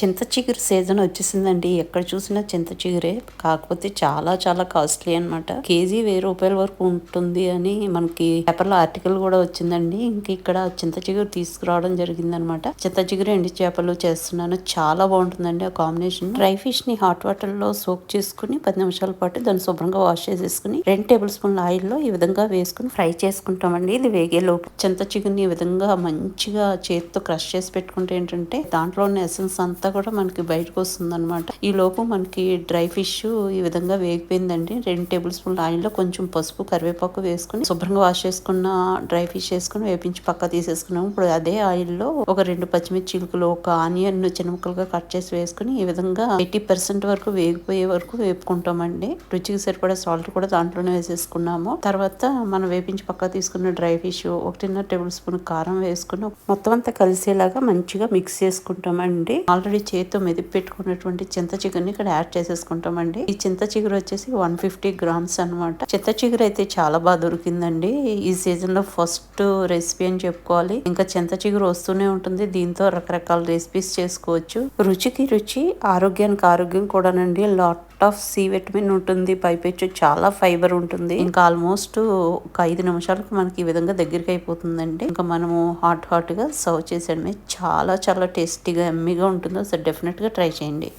చింత చిగురు సీజన్ వచ్చేసిందండి. ఎక్కడ చూసినా చింత చిగురే. కాకపోతే చాలా చాలా కాస్ట్లీ అనమాట కేజీ వెయ్యి రూపాయల వరకు ఉంటుంది అని మనకి పేపర్లో ఆర్టికల్ కూడా వచ్చిందండి. ఇంక ఇక్కడ చింత చిగురు తీసుకురావడం జరిగింది అనమాట చింత చిగురు ఎండి చేపలు చేస్తున్నాను. చాలా బాగుంటుందండి ఆ కాంబినేషన్. డ్రై ఫిష్ని హాట్ వాటర్లో సోక్ చేసుకుని పది నిమిషాల పాటు దాన్ని శుభ్రంగా వాష్ చేసేసుకుని రెండు టేబుల్ స్పూన్ల ఆయిల్లో ఈ విధంగా వేసుకుని ఫ్రై చేసుకుంటామండి. ఇది వేగే లోపు చింత చిగురుని ఈ విధంగా మంచిగా చేతితో క్రష్ చేసి పెట్టుకుంటే ఏంటంటే దాంట్లో ఉన్న ఎసెన్స్ అంతా కూడా మనకి బయటకు వస్తుంది అనమాట ఈ లోపు మనకి డ్రై ఫిష్ ఈ విధంగా వేగిపోయిందండి. రెండు టేబుల్ స్పూన్ ఆయిల్లో కొంచెం పసుపు కరివేపాకు వేసుకుని శుభ్రంగా వాష్ చేసుకున్న డ్రై ఫిష్ వేసుకుని వేపించి పక్క తీసేసుకున్నాము. ఇప్పుడు అదే ఆయిల్లో ఒక రెండు పచ్చిమిర్చిలుకలు ఒక ఆనియన్ చిన్న ముక్కలుగా కట్ చేసి వేసుకుని ఈ విధంగా ఎయిటీ పర్సెంట్ వరకు వేగిపోయే వరకు వేపుకుంటామండి. రుచికి సరిపడా సాల్ట్ కూడా దాంట్లోనే వేసేసుకున్నాము. తర్వాత మనం వేపించి పక్క తీసుకున్న డ్రై ఫిష్ ఒకటిన్నర టేబుల్ స్పూన్ కారం వేసుకుని మొత్తం అంతా కలిసేలాగా మంచిగా మిక్స్ చేసుకుంటామండి. ఆల్రెడీ చేతితో మెదిపి పెట్టుకున్నటువంటి చింత చిగురుని ఇక్కడ యాడ్ చేసేసుకుంటామండి. ఈ చింత చిగురు వచ్చేసి వన్ ఫిఫ్టీ గ్రామ్స్ అనమాట చింత చిగురు అయితే చాలా బాగా దొరికిందండి. ఈ సీజన్లో ఫస్ట్ రెసిపీ అని చెప్పుకోవాలి. ఇంకా చింత చిగురు వస్తూనే ఉంటుంది. దీంతో రకరకాల రెసిపీస్ చేసుకోవచ్చు. రుచికి రుచి ఆరోగ్యానికి ఆరోగ్యం కూడానండి. లాట్ ఆఫ్ సి విటమిన్ ఉంటుంది పైపెచ్చు చాలా ఫైబర్ ఉంటుంది. ఇంకా ఆల్మోస్ట్ ఒక ఐదు నిమిషాలకు మనకి ఈ విధంగా దగ్గరికి అయిపోతుందండి. ఇంకా మనము హాట్ హాట్గా సర్వ్ చేసేయడమే. చాలా చాలా టేస్టీగా ఎమ్మిగా ఉంటుంది సో డెఫినెట్గా ట్రై చేయండి.